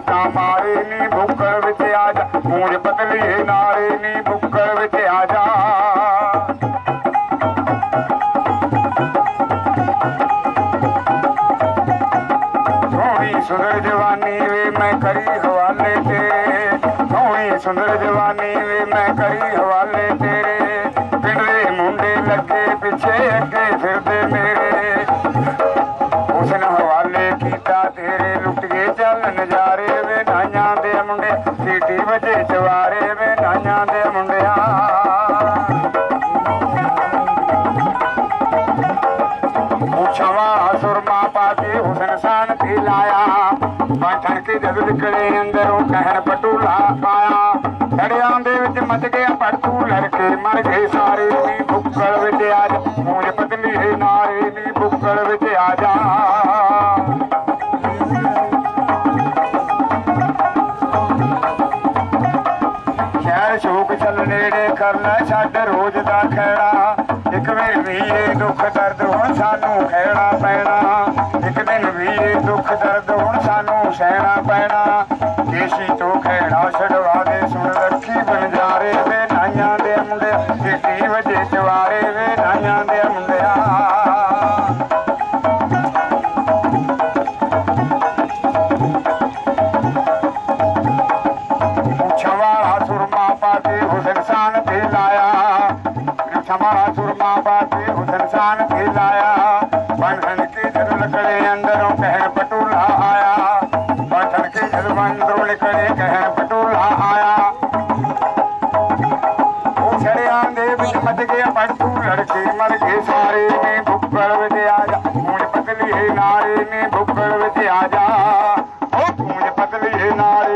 झटका मारे नी भुक्कर विच आजा गूंज बदलिए नारे नी भुक्कर विच आजा सोनी सुंदर जवानी वे मैं करी हवाले ते सोनी सुंदर जवानी वे मैं करी हवाले ते जग अंदरो सहण पटूला पाया डड़ियां मच ਵਿੱਚ पू लड़े मर गे ਨਾਰੇ बि भुकड़ी ਵਿੱਚ ਆ ਜਾ ਵੇੜੇ ਕਰਨਾ ਛੱਡ ਰੋਜ਼ ਦਾ ਖੈੜਾ ਇੱਕ ਵੇੜ ਵੀਰੇ ਦੁੱਖ ਦਰਦ ਹੁਣ ਸਾਨੂੰ ਖੈੜਾ ਪੈਣਾ ਇੱਕ ਦਿਨ ਵੀਰੇ ਦੁੱਖ ਦਰਦ ਹੁਣ ਸਾਨੂੰ ਸਹਿਣਾ ਪੈਣਾ ਦੇਸੀ ਤੋਂ ਖੈੜਾ ਛਡਵਾ ਦੇ ਸੁਣ ਰੱਖੀ ਬੰਜਾਰੇ ਤੇ ਨਾਈਆਂ ਦੇ ਮੁੰਡੇ ਕਿੱਡੀ ਵਜੇ ਜਵਾਰੇ پرا شور ماں با تے ہسن شان کھلایا بن سنتی کرن کرے اندروں پہر پٹولا آیا پٹن کی جلمندوں نے کرے پہر پٹولا آیا او چھڑیاں دے وچ ہٹ گیا پٹو ہڑ کے مر گئے سارے میں بھکل وچ آ جا پوری پتلی ہے نالے میں بھکل وچ آ